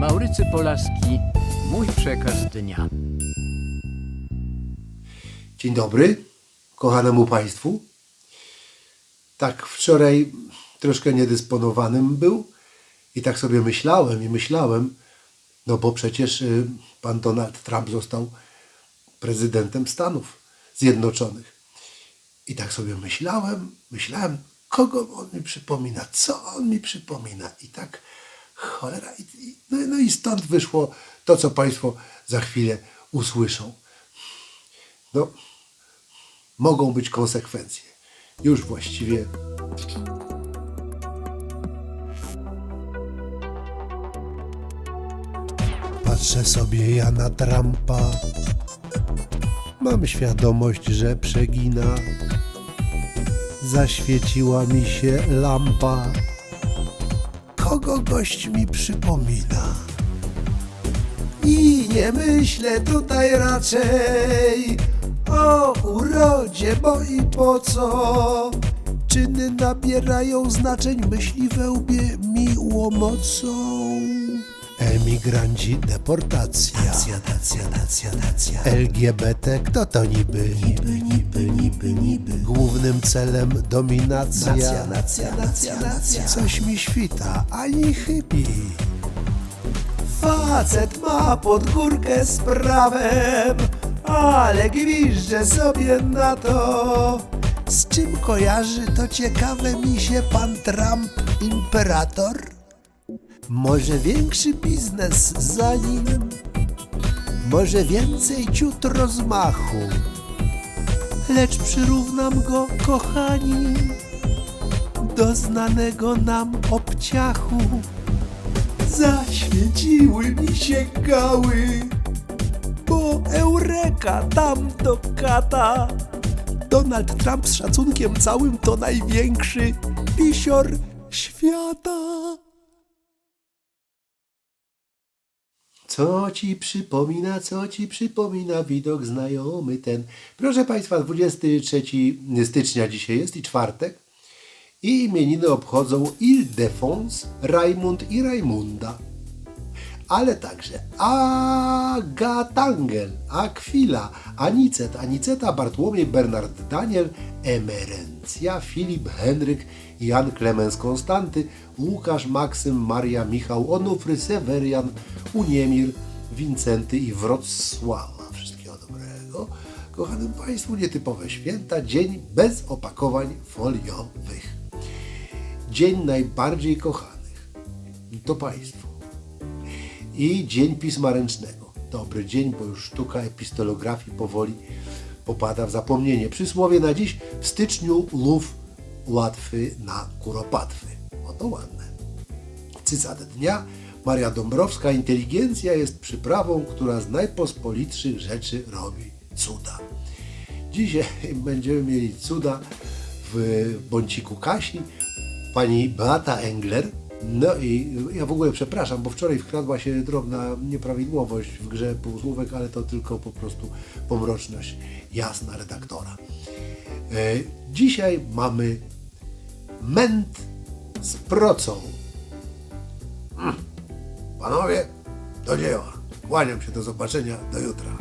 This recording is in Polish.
Maurycy Polaski, mój przekaz dnia. Dzień dobry kochanemu Państwu. Tak wczoraj troszkę niedysponowanym był i tak sobie myślałem i myślałem, no bo przecież y, pan Donald Trump został prezydentem Stanów Zjednoczonych. I tak sobie myślałem, myślałem, kogo on mi przypomina, co on mi przypomina. I tak cholera, no, no i stąd wyszło to, co Państwo za chwilę usłyszą. No, mogą być konsekwencje. Już właściwie. Patrzę sobie ja na Trumpa. Mam świadomość, że przegina. Zaświeciła mi się lampa. Kogo gość mi przypomina? I nie myślę tutaj raczej o urodzie, bo i po co? Czyny nabierają znaczeń, myśli we łbie miło. Emigranci, deportacja. Nacja, nacja, nacja, nacja. LGBT, kto to niby? Niby, niby, niby, niby. Głównym celem dominacja. Nacja, nacja, nacja, nacja. Coś mi świta, ani chybi. Facet ma pod górkę z prawem, ale gwizdże sobie na to. Z czym kojarzy to ciekawe mi się pan Trump, imperator? Może większy biznes za nim? Może więcej ciut rozmachu? Lecz przyrównam go, kochani, do znanego nam obciachu. Zaświeciły mi się gały, bo Eureka tam do kata. Donald Trump z szacunkiem całym to największy pisior świata. Co ci przypomina, co ci przypomina widok znajomy ten? Proszę Państwa, 23 stycznia dzisiaj jest i czwartek. I imieniny obchodzą Ildefons, Rajmund i Rajmunda. Ale także Agatangel, Aquila, Anicet, Aniceta, Bartłomiej, Bernard Daniel, Emerencja, Filip, Henryk, Jan Klemens Konstanty, Łukasz, Maksym, Maria, Michał, Onufry, Sewerian, Uniemir, Wincenty i Wrocława. Wszystkiego dobrego. Kochanym Państwu, nietypowe święta, dzień bez opakowań foliowych. Dzień najbardziej kochanych to Państwo. I Dzień Pisma Ręcznego. Dobry dzień, bo już sztuka epistolografii powoli popada w zapomnienie. Przysłowie na dziś w styczniu lów łatwy na kuropatwy. Oto ładne. Cytat dnia. Maria Dąbrowska. Inteligencja jest przyprawą, która z najpospolitszych rzeczy robi cuda. Dzisiaj będziemy mieli cuda w bąciku Kasi. Pani Beata Engler. No i ja w ogóle przepraszam, bo wczoraj wkradła się drobna nieprawidłowość w grze półsłówek, ale to tylko po prostu pomroczność jasna redaktora. E, dzisiaj mamy ment z procą. Mm. Panowie, do dzieła. Kłaniam się do zobaczenia, do jutra.